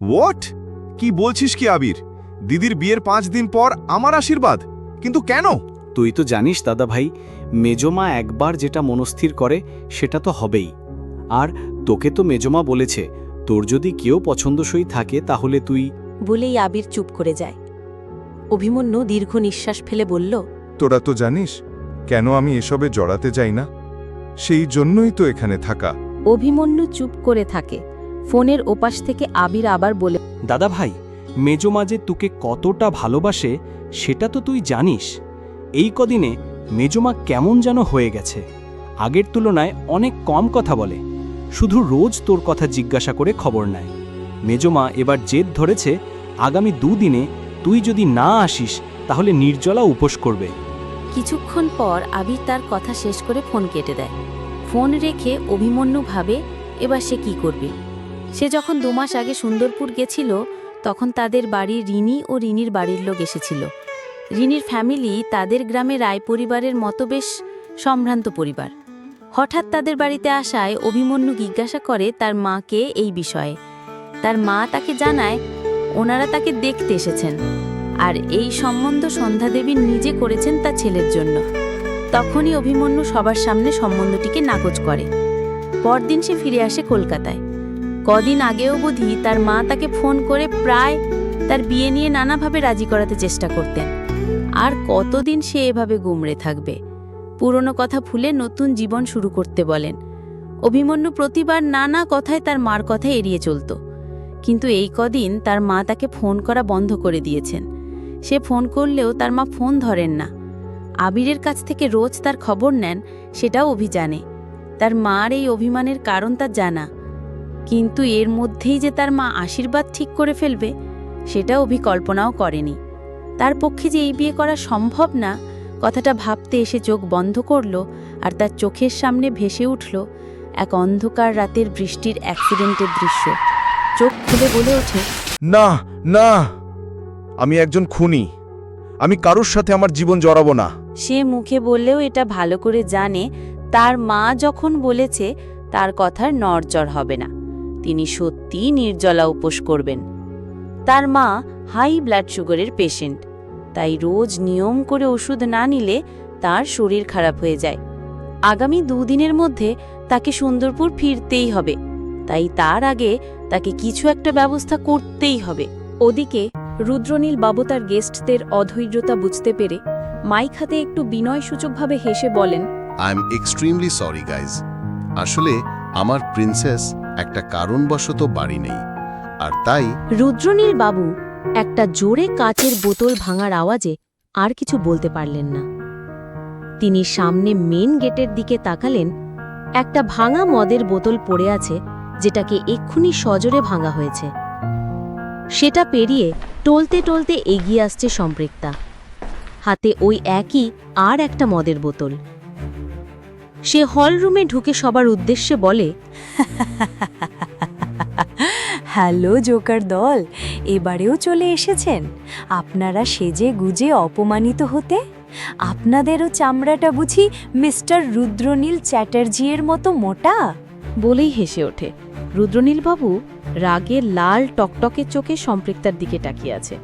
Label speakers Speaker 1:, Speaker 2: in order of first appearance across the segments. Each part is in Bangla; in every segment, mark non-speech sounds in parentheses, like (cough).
Speaker 1: হোয়াট কি বলছিস কি আবির? দিদির বিয়ের পাঁচ দিন পর আমার আশীর্বাদ। কিন্তু কেন?
Speaker 2: তুই তো জানিস দাদা ভাই মেজমা একবার যেটা মনস্থির করে সেটা তো হবেই। আর তোকে তো মেজমা বলেছে তোর যদি কেউ পছন্দসই থাকে তাহলে তুই
Speaker 3: বলেই আবির চুপ করে যায়। অভিমন্যু দীর্ঘ নিঃশ্বাস ফেলে বলল
Speaker 4: তোরা তো জানিস কেন আমি এসবে জড়াতে যাই না? সেই জন্যই তো এখানে থাকা।
Speaker 3: অভিমন্যু চুপ করে থাকে। ফোনের ওপাশ থেকে আবির আবার বলে
Speaker 5: দাদা ভাই মেজমা যে তোকে কতটা ভালোবাসে সেটা তো তুই জানিস। এই কদিনে মেজমা কেমন যেন হয়ে গেছে। আগের তুলনায় অনেক কম কথা বলে। শুধু রোজ তোর কথা জিজ্ঞাসা করে খবর নেয়। মেজমা এবার জেদ ধরেছে আগামী দুদিনে তুই যদি না আসিস তাহলে নির্জলা উপোস করবে।
Speaker 3: কিছুক্ষণ পর আবির তার কথা শেষ করে ফোন কেটে দেয়। ফোন রেখে অভিমন্যু ভাবে এবার সে কি করবে? সে যখন দুমাস আগে সুন্দরপুর গেছিল, তখন তাদের বাড়ি রিনি ও রিনির বাড়ির লোক এসেছিল। রিনির ফ্যামিলি তাদের গ্রামে রায় পরিবারের মতো বেশ সম্ভ্রান্ত পরিবার। হঠাৎ তাদের বাড়িতে আসায় অভিমন্যু জিজ্ঞাসা করে তার মাকে এই বিষয়ে। তার মা তাকে জানায়, ওনারা তাকে দেখতে এসেছেন। আর এই সম্বন্ধ সন্ধ্যাদেবী নিজে করেছেন তার ছেলের জন্য। তখনই অভিমন্যু সবার সামনে সম্বন্ধটিকে নাকচ করে। পরদিন সে ফিরে আসে কলকাতায়। কদিন আগেও বুধি তার মা তাকে ফোন করে প্রায় তার বিয়ে নিয়ে নানাভাবে রাজি করাতে চেষ্টা করতেন। আর কতদিন সে এভাবে গুমড়ে থাকবে? পুরনো কথা ভুলে নতুন জীবন শুরু করতে বলেন। অভিমন্যু প্রতিবার নানা কথায় তার মার কথা এড়িয়ে চলত। কিন্তু এই কদিন তার মা তাকে ফোন করা বন্ধ করে দিয়েছেন। সে ফোন করলেও তার মা ফোন ধরেন না। আবিরের কাছ থেকে রোজ তার খবর নেন, সেটাও অভি জানে তার মার এই অভিমানের কারণ তার জানা। কিন্তু এর মধ্যেই যে তার মা আশীর্বাদ ঠিক করে ফেলবে সেটা অভি কল্পনাও করেনি। তার পক্ষে যে এই বিয়ে করা সম্ভব না কথাটা ভাবতে এসে চোখ বন্ধ করল আর তার চোখের সামনে ভেসে উঠল এক অন্ধকার রাতের বৃষ্টির অ্যাক্সিডেন্টের দৃশ্য। চোখ খুলে বলে ওঠে
Speaker 4: না না আমি একজন খুনি। আমি কারোর সাথে আমার জীবন জড়াবো না।
Speaker 3: সে মুখে বললেও এটা ভালো করে জানে তার মা যখন বলেছে তার কথার নড়চড় হবে না। তিনি সত্যিই নির্জলা উপোস করবেন। তার মা হাই ব্লাড সুগারের পেশেন্ট, তাই রোজ নিয়ম করে ওষুধ না নিলে তার শরীর খারাপ হয়ে যায়। আগামী দুদিনের মধ্যে তাকে সুন্দরপুর ফিরতেই হবে, তাই তার আগে তাকে কিছু একটা ব্যবস্থা করতেই হবে। ওদিকে রুদ্রনীল বাবু তার গেস্টদের অধৈর্যতা বুঝতে পেরে মাইক হাতে একটু বিনয়সূচকভাবে হেসে বলেন
Speaker 6: I am extremely sorry guys আসলে আমার প্রিন্সেস একটা কারণবশত বাড়ি নেই, আর তাই
Speaker 3: রুদ্রনীল বাবু একটা জোরে কাচের বোতল ভাঙার আওয়াজে আর কিছু বলতে পারলেন না। তিনি সামনে মেন গেটের দিকে তাকালেন, একটা ভাঙা মদের বোতল পড়ে আছে যেটাকে এক্ষুনি সজোরে ভাঙা হয়েছে। সেটা পেরিয়ে টলতে টলতে এগিয়ে আসছে সম্পৃক্তা। হাতে ওই একই আর একটা মদের বোতল। সে হলরুমে ঢুকে সবার উদ্দেশ্যে বলে,
Speaker 7: হ্যালো, জোকার দল, এবারেও চলে এসেছেন। আপনারা সেজে গুজে অপমানিত হতে? আপনাদেরও চামড়াটা বুঝি মিস্টার রুদ্রনীল চ্যাটার্জির মতো মোটা?
Speaker 3: বলেই হেসে ওঠে। রুদ্রনীলবাবু রাগে লাল টকটকে চোখে সম্পৃক্তার দিকে তাকিয়ে আছে।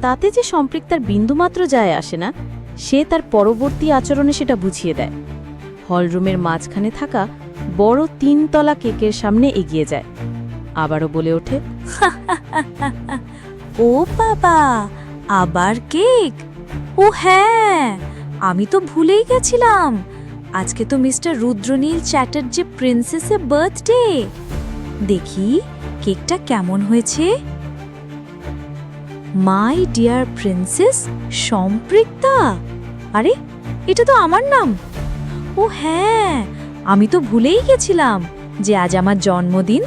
Speaker 3: তাতে যে সম্পৃক্তার বিন্দুমাত্র যায় আসে না, সে তার পরবর্তী আচরণে সেটা বুঝিয়ে দেয়। হলরুমের মাঝখানে থাকা বড় তিনতলা কেকের সামনে এগিয়ে যায়। আবারও বলে ওঠে,
Speaker 7: ও বাবা, আবার কেক? ও হ্যাঁ আমি তো ভুলেই গেছিলাম। আজকে তো মিস্টার রুদ্রনীল চ্যাটার্জি প্রিন্সেসের বার্থডে। দেখি কেকটা কেমন হয়েছে? My dear princess, Samprikta? আরে, এটা তো আমার নাম। ও হ্যাঁ। আমি তো ভুলেই গেছিলাম যে আজ আমার জন্মদিন।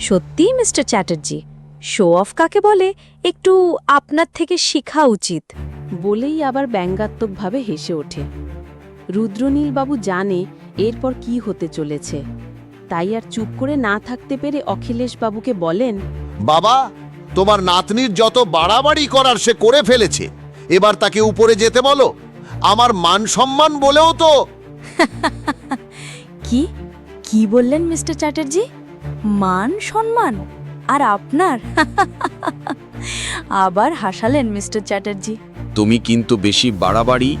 Speaker 7: সত্যিই মিস্টার চ্যাটার্জি শো অফ কাকে বলে? একটু আপনার থেকে শেখা উচিত।
Speaker 3: বলেই আবার ব্যঙ্গাত্মকভাবে হেসে ওঠে। রুদ্রনীলবাবু জানে এরপর কি হতে চলেছে। তাই আর চুপ করে না থাকতে পেরে অখিলেশবাবুকে বলেন
Speaker 6: বাবা তোমার নাতনির যত বাড়াবাড়ি করার সে করে ফেলেছে। এবার তাকে উপরে যেতে বলো। আমার মান সম্মান বলেও তো (laughs)
Speaker 7: কি? কি বললেন মিস্টার চ্যাটার্জি? মান সম্মান। আর আপনার? (laughs) আবার হাসালেন মিস্টার চ্যাটার্জি।
Speaker 8: তুমি কিন্তু বেশি বাড়াবাড়ি।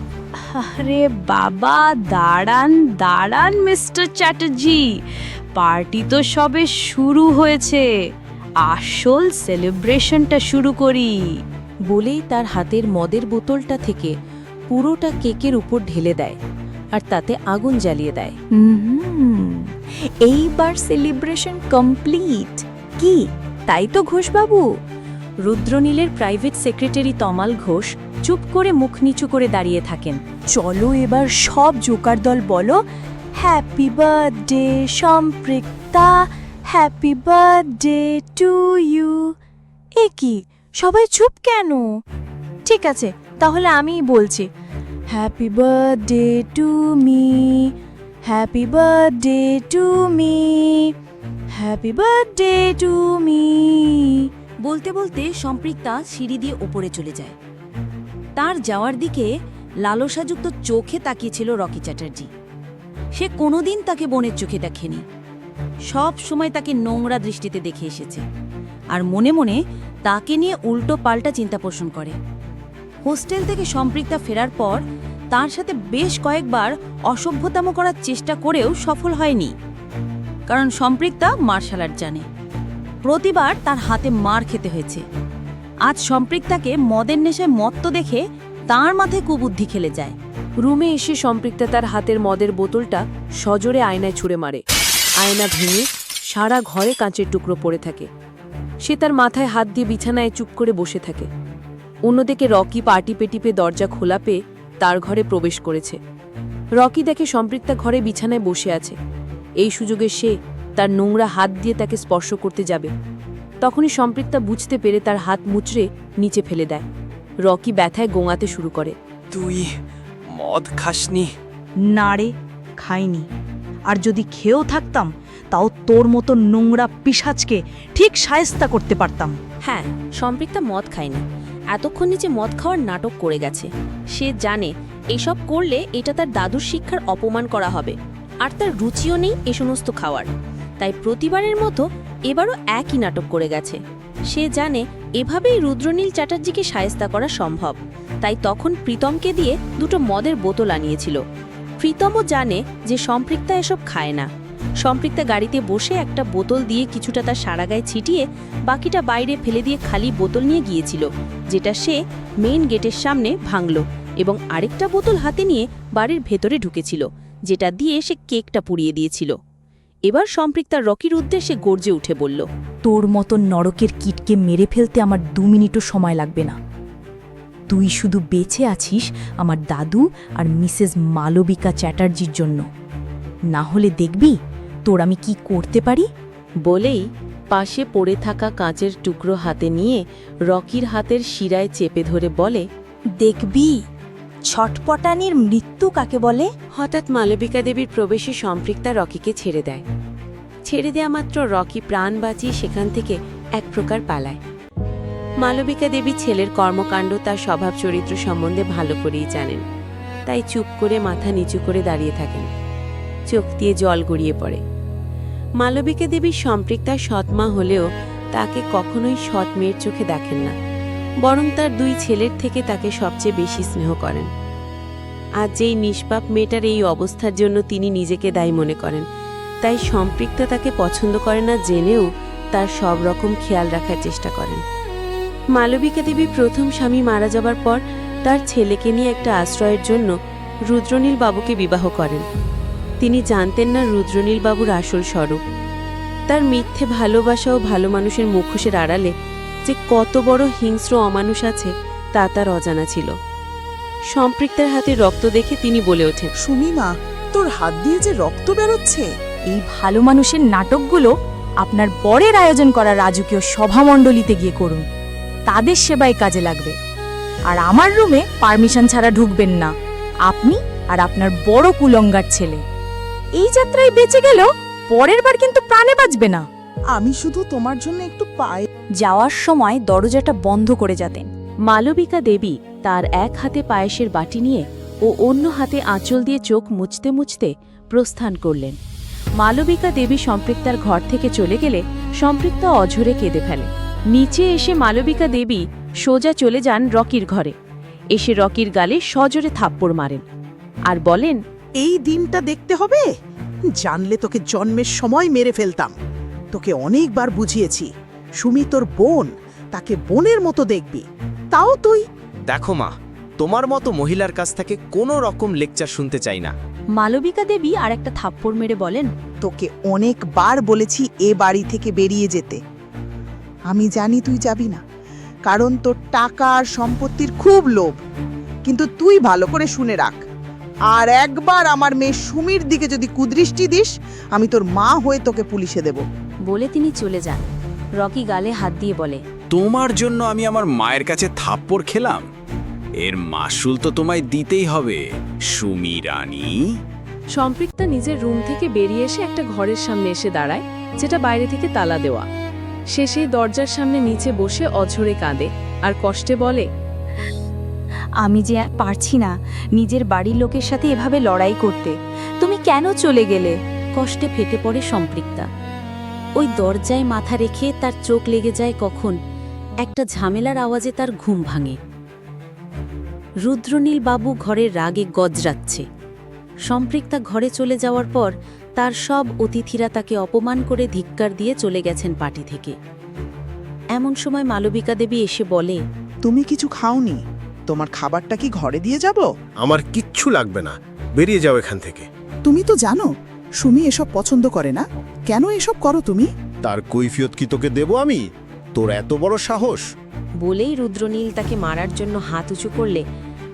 Speaker 7: আরে বাবা দাঁড়ান দাঁড়ান মিস্টার চ্যাটার্জি। পার্টি তো সবে শুরু হয়েছে। আসল সেলিব্রেশনটা শুরু করি।
Speaker 3: বলেই তার হাতের মদের বোতলটা থেকে পুরোটা কেকের উপর ঢেলে দেয়। আর তাতে আগুন জ্বালিয়ে দেয়।
Speaker 7: এইবার সেলিব্রেশন কমপ্লিট কি? তাই তো ঘোষবাবু। রুদ্রনীলের প্রাইভেট সেক্রেটারি তমাল ঘোষ চুপ করে মুখ নিচু করে দাঁড়িয়ে থাকেন। চলো এবার সব জোকার দল বলো happy birthday Samprikta. Happy birthday to you এ কি? সবাই চুপ কেন? ঠিক আছে, তাহলে আমিই বলছি। Happy birthday to me happy birthday to me happy birthday to me
Speaker 3: বলতে বলতে সম্পৃক্তা সিঁড়ি দিয়ে ওপরে চলে যায়। তার যাওয়ার দিকে লালসাযুক্ত চোখে তাকিয়েছিল রকি চ্যাটার্জি। সে কোনোদিন তাকে বোনের চোখে দেখেনি। সব সময় তাকে নোংরা দৃষ্টিতে দেখে এসেছে। আর মনে মনে তাকে নিয়ে উল্টো পাল্টা চিন্তা পোষণ করে। হোস্টেল থেকে সম্পৃক্তা ফেরার পর তার সাথে বেশ কয়েকবার অসভ্যতাম করার চেষ্টা করেও সফল হয়নি। কারণ সম্পৃক্তা মার্শাল আর্ট জানে। প্রতিবার তার হাতে মার খেতে হয়েছে। আজ সম্পৃক্তাকে মদের নেশায় মত্ত দেখে তার মাথায় কুবুদ্ধি খেলে যায়। রুমে এসে সম্পৃক্তা তার হাতের মদের বোতলটা সজোরে আয়নায় ছুঁড়ে মারে। আয়না ভেঙে সারা ঘরে কাঁচের টুকরো পড়ে থাকে। সে তার মাথায় হাত দিয়ে বিছানায় চুপ করে বসে থাকে। অন্যদিকে রকি পার্টি পেটিপে দরজা খোলা পেয়ে তার ঘরে প্রবেশ করেছে। রকি দেখে সম্পৃক্তা ঘরে বিছানায় বসে আছে। এই সুযোগে সে তার নোংরা হাত দিয়ে তাকে স্পর্শ করতে যাবে। তখনই সম্পৃক্তা বুঝতে পেরে তার হাত মুচড়ে নিচে ফেলে দেয়। রকি ব্যথায় গোঙাতে শুরু করে।
Speaker 5: তুই মদ খাসনি?
Speaker 9: না রে খাইনি। আর যদি খেয়েও থাকতাম তাও তোর মতো নোংরা পিসাজকে ঠিক সায়স্তা করতে পারতাম।
Speaker 3: হ্যাঁ সম্পৃক্তা মদ খায়নি। এতক্ষণ নিচে মদ খাওয়ার নাটক করে গেছে। সে জানে এসব করলে এটা তার দাদুর শিক্ষার অপমান করা হবে। আর তার রুচিও নেই এ সমস্ত খাওয়ার। তাই প্রতিবারের মতো এবারও একই নাটক করে গেছে। সে জানে এভাবেই রুদ্রনীল চ্যাটার্জিকে সায়স্তা করা সম্ভব। তাই তখন প্রীতমকে দিয়ে দুটো মদের বোতল আনিয়েছিল। প্রীতমও জানে যে সম্পৃক্তা এসব খায় না। সম্পৃক্তা গাড়িতে বসে একটা বোতল দিয়ে কিছুটা তার সারা গায়ে ছিটিয়ে বাকিটা বাইরে ফেলে দিয়ে খালি বোতল নিয়ে গিয়েছিল, যেটা সে মেইন গেটের সামনে ভাঙল এবং আরেকটা বোতল হাতে নিয়ে বাড়ির ভেতরে ঢুকেছিল, যেটা দিয়ে সে কেকটা পুড়িয়ে দিয়েছিল। এবার সম্পৃক্তার রকির উদ্দেশ্যে গর্জে উঠে বলল,
Speaker 9: তোর মতো নরকের কিটকে মেরে ফেলতে আমার দু মিনিটও সময় লাগবে না। তুই শুধু বেঁচে আছিস আমার দাদু আর মিসেস মালবিকা চ্যাটার্জির জন্য। না হলে দেখবি তোর আমি কি করতে পারি?
Speaker 3: বলেই পাশে পড়ে থাকা কাঁচের টুকরো হাতে নিয়ে রকির হাতের শিরায় চেপে ধরে বলে
Speaker 9: দেখবি ছটপটানির মৃত্যু কাকে বলে?
Speaker 3: হঠাৎ মালবিকা দেবীর প্রবেশে সম্পৃক্তা রকিকে ছেড়ে দেয়। ছেড়ে দেয়া মাত্র রকি প্রাণ বাঁচিয়ে সেখান থেকে এক প্রকার পালায়। মালবিকা দেবী ছেলের কর্মকাণ্ড তার স্বভাব চরিত্র সম্বন্ধে ভালো করেই জানেন। তাই চুপ করে মাথা নিচু করে দাঁড়িয়ে থাকেন। চোখ দিয়ে জল গড়িয়ে পড়ে। মালবিকা দেবীর সম্পৃক্তা সৎমা হলেও তাকে কখনোই সৎ মেয়ের চোখে দেখেন না। বরং তার দুই ছেলের থেকে তাকে সবচেয়ে বেশি স্নেহ করেন। আজ যেই নিষ্পাপ মেয়েটার এই অবস্থার জন্য তিনি নিজেকে দায়ী মনে করেন, তাই সম্পৃক্তা তাকে পছন্দ করে না জেনেও তার সব রকম খেয়াল রাখার চেষ্টা করেন। মালবিকা দেবী প্রথম স্বামী মারা যাবার পর তার ছেলেকে নিয়ে একটা আশ্রয়ের জন্য রুদ্রনীল বাবুকে বিবাহ করেন। তিনি জানতেন না রুদ্রনীল বাবুর আসল স্বরূপ। তার মিথ্যে ভালোবাসা ও ভালো মানুষের মুখোশের আড়ালে যে কত বড় হিংস্র অমানুষ আছে তা তার অজানা ছিল। সম্পৃক্তার হাতে রক্ত দেখে তিনি বলে ওঠেন
Speaker 10: সুমিমা তোর হাত দিয়ে যে রক্ত বেরোচ্ছে।
Speaker 9: এই ভালো মানুষের নাটকগুলো আপনার বরের আয়োজন করা রাজকীয় সভামণ্ডলীতে গিয়ে করুন। তাদের সেবায় কাজে লাগবে। আর আমার রুমে পারমিশন ছাড়া ঢুকবেন না। আপনি আর আপনার বড় কুলঙ্গার ছেলে। এই যাত্রায় বেঁচে গেল পরের বার কিন্তু প্রাণে বাঁচবে না।
Speaker 10: আমি শুধু তোমার জন্য একটু পায়ে
Speaker 9: যাওয়ার সময় দরজাটা বন্ধ করে যেতেন।
Speaker 3: মালবিকা দেবী তার এক হাতে পায়েসের বাটি নিয়ে ও অন্য হাতে আঁচল দিয়ে চোখ মুছতে মুছতে প্রস্থান করলেন।
Speaker 9: মালবিকা দেবী সম্পৃক্তার ঘর থেকে চলে গেলে সম্পৃক্তা অঝরে কেঁদে ফেলে। নিচে এসে মালবিকা দেবী সোজা চলে যান রকির ঘরে। এসে রকির গালে সজোরে থাপ্পড় মারেন। আর বলেন
Speaker 10: এই দিনটা দেখতে হবে? জানলে তোকে জন্মের সময় মেরে ফেলতাম। তোকে অনেকবার বুঝিয়েছি। সুমি তোর বোন তাকে বোনের মতো দেখবি। তাও তুই?
Speaker 11: দেখো মা তোমার মতো মহিলার কাছ থেকে কোনো রকম লেকচার শুনতে চাই না।
Speaker 9: মালবিকা দেবী আর একটা থাপ্পড় মেরে বলেন
Speaker 10: তোকে অনেকবার বলেছি এ বাড়ি থেকে বেরিয়ে যেতে। আমি জানি তুই যাবি না কারণ তোর টাকা আর সম্পত্তির খুব লোভ। কিন্তু তুই ভালো করে শুনে রাখ। আর একবার আমার মেয়ে সুমির দিকে যদি কুদৃষ্টি দিস আমি তোর মা হয়ে তোকে পুলিশে দেব।
Speaker 3: বলে তিনি চলে যান। রকি গালে হাত দিয়ে বলে
Speaker 8: তোমার জন্য আমি আমার মায়ের কাছে থাপ্পড় খেলাম। এর মাসুল তো তোমায় দিতেই হবে সুমি রানী।
Speaker 9: সম্পৃক্তা নিজের রুম থেকে বেরিয়ে এসে একটা ঘরের সামনে এসে দাঁড়ায় যেটা বাইরে থেকে তালা দেওয়া। সে সেই দরজার সামনে নিচে বসে অঝরে কাঁদে আর কষ্টে বলে
Speaker 7: আমি যে পারছি না নিজের বাড়ির লোকের সাথে এভাবে লড়াই করতে। তুমি কেন চলে গেলে?
Speaker 3: কষ্টে ফেটে পড়ে সম্পৃক্তা। ওই দরজায় মাথা রেখে তার চোখ লেগে যায় কখন? একটা ঝামেলার আওয়াজে তার ঘুম ভাঙে। রুদ্রনীল বাবু ঘরের রাগে গজরাচ্ছে। সম্পৃক্তা ঘরে চলে যাওয়ার পর তার সব অতিথিরা তাকে অপমান করে ধিক্কার দিয়ে চলে গেছেন পার্টি থেকে। এমন সময় মালবিকা দেবী এসে বলে,
Speaker 10: তুমি কিছু খাওনি? তোমার খাবারটা কি ঘরে দিয়ে যাব?
Speaker 6: আমার কিচ্ছু লাগবে না। বেরিয়ে যাও এখান থেকে।
Speaker 10: তুমি তো জানো সুমি এসব পছন্দ করে না। কেন এসব করো তুমি?
Speaker 6: তার কৈফিয়ত কি তোকে দেব আমি? তোর এত বড় সাহস।
Speaker 3: বলেই রুদ্রনীল তাকে মারার জন্য হাত উঁচু করলে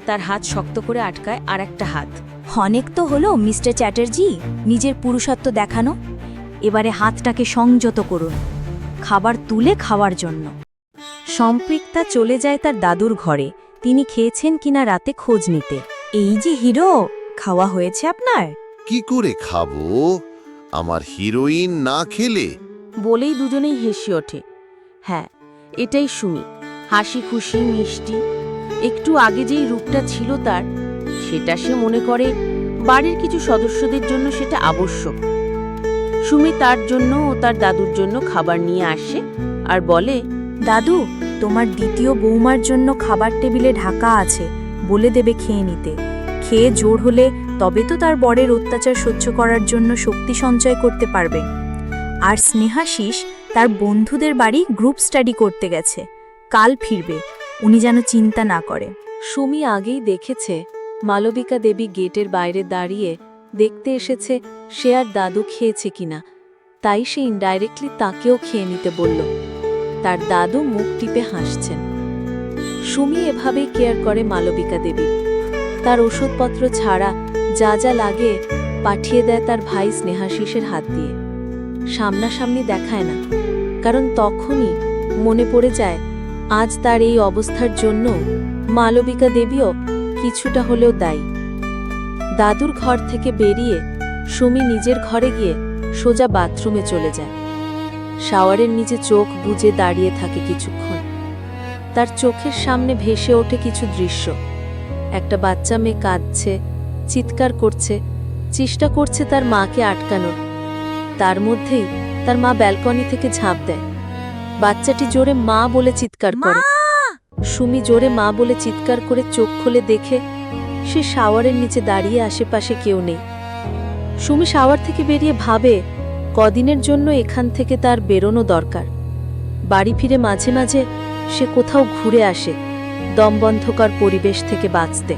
Speaker 3: তার হাত শক্ত করে আটকায় আর একটা হাত।
Speaker 7: অনেক তো হলো মিস্টার চ্যাটার্জি নিজের পুরুষত্ব দেখানো। এবারে হাতটাকে সংযত করুন। খাবার তুলে খাওয়ার জন্য।
Speaker 3: সম্পৃক্তা চলে যায় তার দাদুর ঘরে। তিনি খেয়েছেন কিনা রাতে খোঁজ নিতে।
Speaker 7: এই যে হিরো খাওয়া হয়েছে আপনার?
Speaker 6: কি করে খাব? আমার হিরোইন না খেলে?
Speaker 3: বলেই দুজনেই হেসে ওঠে। হ্যাঁ এটাই সুমি হাসি খুশি মিষ্টি। একটু আগে যেই রূপটা ছিল তার সেটা সে মনে করে বাড়ির কিছু সদস্যদের জন্য সেটা আবশ্যক। সুমি তার জন্য ও তার দাদুর জন্য খাবার নিয়ে আসে আর বলে
Speaker 7: দাদু তোমার দ্বিতীয় বৌমার জন্য খাবার টেবিলে ঢাকা আছে, বলে দেবে খেয়ে নিতে। খেয়ে জোর হলে তবে তো তার বরের অত্যাচার সহ্য করার জন্য শক্তি সঞ্চয় করতে পারবে। আর স্নেহাশিস তার বন্ধুদের বাড়ি গ্রুপ স্টাডি করতে গেছে। কাল ফিরবে, উনি যেন চিন্তা না করে।
Speaker 3: সুমি আগেই দেখেছে, মালবিকা দেবী গেটের বাইরে দাঁড়িয়ে দেখতে এসেছে সে আর দাদু খেয়েছে কিনা। তাই সে ইনডাইরেক্টলি তাকেও খেয়ে নিতে বলল। তার দাদু মুখ টিপে হাসছেন। সুমি এভাবেই কেয়ার করে মালবিকা দেবী। তার ওষুধপত্র ছাড়া যা যা লাগে পাঠিয়ে দেয় তার ভাই স্নেহাশিসের হাত দিয়ে। সামনাসামনি দেখায় না, কারণ তখনই মনে পড়ে যায়, আজ তার এই অবস্থার জন্য মালবিকা দেবীও কিছুটা হলেও দায়ী। দাদুর ঘর থেকে বেরিয়ে সুমি নিজের ঘরে গিয়ে সোজা বাথরুমে চলে যায়। শাওয়ারের নিচে চোখ বুজে দাঁড়িয়ে থাকে কিছুক্ষণ। তার চোখের সামনে ভেসে ওঠে কিছু দৃশ্য। একটা বাচ্চা মেয়ে কাঁদছে চিৎকার করছে চেষ্টা করছে তার মাকে আটকানোর। তার মধ্যেই তার মা ব্যালকনি থেকে ঝাঁপ দেয়। বাচ্চাটি জোরে মা বলে চিৎকার করে। সুমি জোরে মা বলে চিৎকার করে চোখ খুলে দেখে সে শাওয়ারের নিচে দাঁড়িয়ে আশেপাশে কেউ নেই। সুমি শাওয়ার থেকে বেরিয়ে ভাবে কদিনের জন্য এখান থেকে তার বেরোনো দরকার। বাড়ি ফিরে মাঝে মাঝে সে কোথাও ঘুরে আসে, দমবন্ধকর পরিবেশ থেকে বাঁচতে।